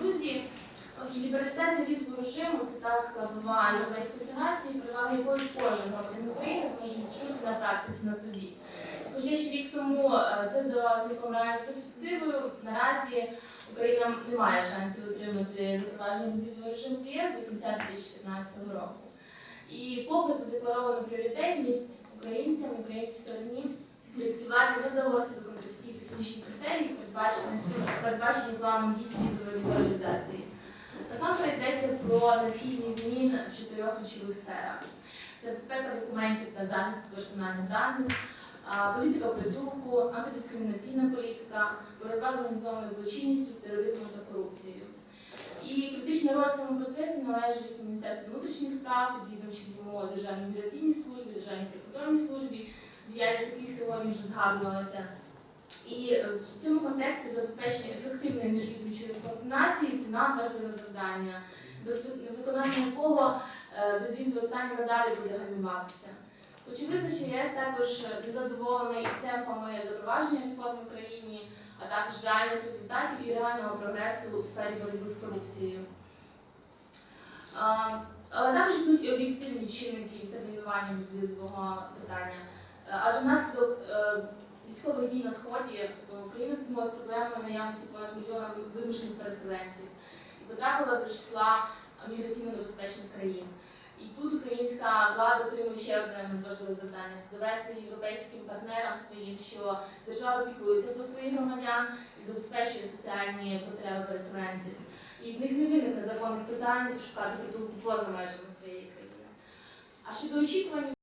друзі. Отже, лібералізація візового режиму це та складова європейської інтеграції, переваги якої кожен громадянин України зможе відчути на практиці на собі. Хоча ще рік тому е, це здавалося цілком реальною перспективою, наразі Україна не має шансів отримати запровадження безвізового режиму з ЄС до кінця 2015 року. І попри задекларовану пріоритетність українцям українській стороні владі не вдалося виконати всі технічні критерії, передбачені, передбачені планом дій з лібералізації. Насамперед йдеться про необхідність змін в чотирьох ключових сферах: це безпека документів та захист персональних даних, політика притулку, антидискримінаційна політика, боротьба з організованою злочинністю, тероризмом та корупцією. І критична роль в цьому процесі належить Міністерству внутрішніх справ, відвідувачі ДМО, Державній міграційній службі, Державній прикордонній службі, діяльність яких сьогодні вже згадувалася. Е, в цьому контексті забезпечення ефективної міжвідомчої координації це надважливе завдання, без виконання якого е, безвізове питання надалі буде гальмуватися. Очевидно, що ЄС також незадоволений темпами запровадження реформ в Україні, а також реальних результатів і реального прогресу у сфері боротьби з корупцією. Але також існують і об'єктивні чинники відтермінування безвізового питання. Е, Адже внаслідок е, військових дій на сході е, Україна стикнулася з проблемою наявності понад мільйона вимушених переселенців і потрапила до числа міграційно небезпечних країн. І тут українська влада отримує ще одне надважливе завдання це довести європейським партнерам своїм, що держава піклується про своїх громадян і забезпечує соціальні потреби переселенців. І в них не виникне законних питань шукати притулку поза межами своєї країни. А щодо очікувань